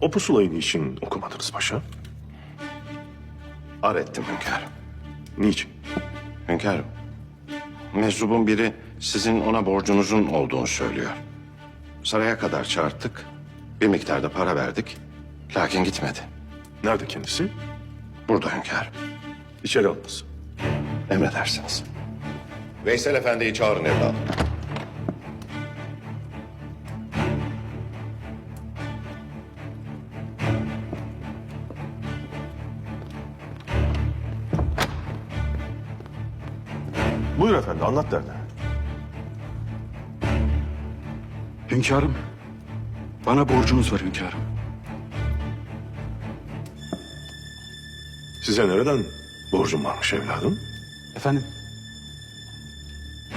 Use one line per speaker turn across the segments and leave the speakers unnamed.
O pusulayı niçin okumadınız paşa?
Ar ettim hünkârım.
Niçin?
Hünkârım, meczubun biri sizin ona borcunuzun olduğunu söylüyor. Saraya kadar çağırttık, bir miktarda para verdik, lakin gitmedi.
Nerede kendisi?
Burada hünkârım,
İçeri alınız.
emredersiniz. Veysel Efendi'yi çağırın evladım.
Buyur efendi anlat derdini.
Hünkârım, bana borcunuz var hünkârım.
Size nereden borcum varmış evladım?
Efendim,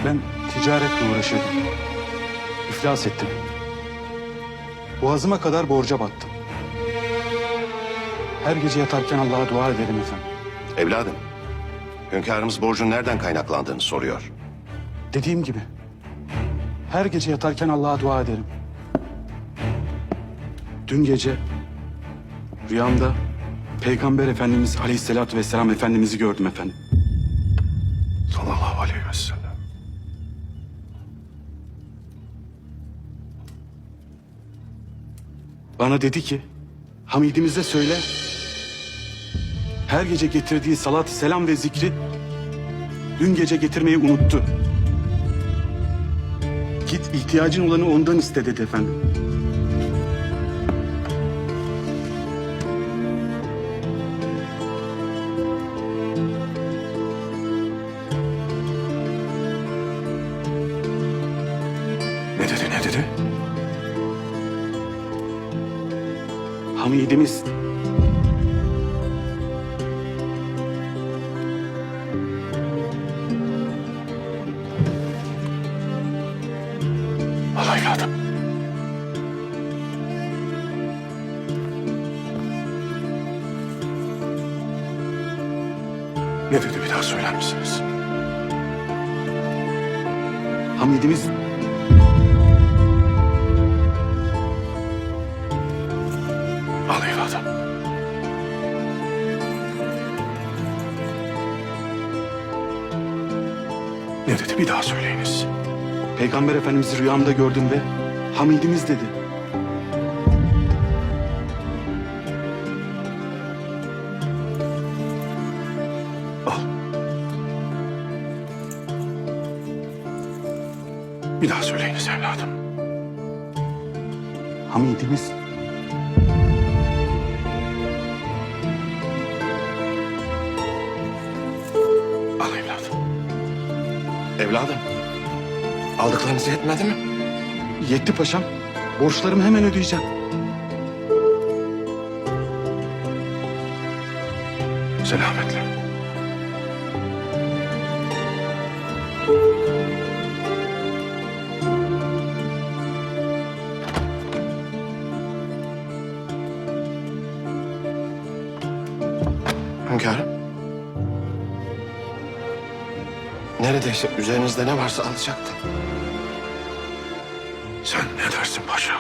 ben ticaretle uğraşıyordum. İflas ettim. Boğazıma kadar borca battım. Her gece yatarken Allah'a dua ederim efendim.
Evladım, hünkârımız borcun nereden kaynaklandığını soruyor.
Dediğim gibi, her gece yatarken Allah'a dua ederim. Dün gece rüyamda Peygamber Efendimiz Aleyhisselatü Vesselam Efendimiz'i gördüm efendim.
Sallallahu aleyhi ve sellem.
Bana dedi ki, Hamidimize söyle, her gece getirdiği salat, selam ve zikri dün gece getirmeyi unuttu. Git ihtiyacın olanı ondan iste dedi efendim.
Ne dedi ne dedi?
Hamidimiz
evladım. Ne dedi bir daha söyler misiniz?
Hamidimiz
Al. Ne dedi bir daha söyleyiniz.
Peygamber Efendimiz'i rüyamda gördüm ve Hamidimiz dedi.
Al. Bir daha söyleyiniz evladım.
Hamidimiz
Al evladım.
Evladım, aldıklarınız yetmedi mi?
yetti paşam. Borçlarımı hemen ödeyeceğim.
Selametle.
Hünkârım. Neredeyse üzerinizde ne varsa alacaktı.
Sen ne dersin paşa?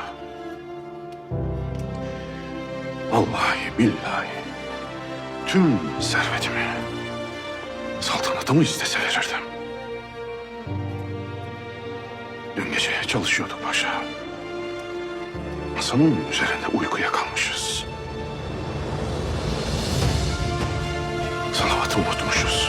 Vallahi billahi tüm servetimi saltanatımı istese verirdim. Dün gece çalışıyorduk paşa. Masanın üzerinde uykuya kalmışız. Salavatı unutmuşuz.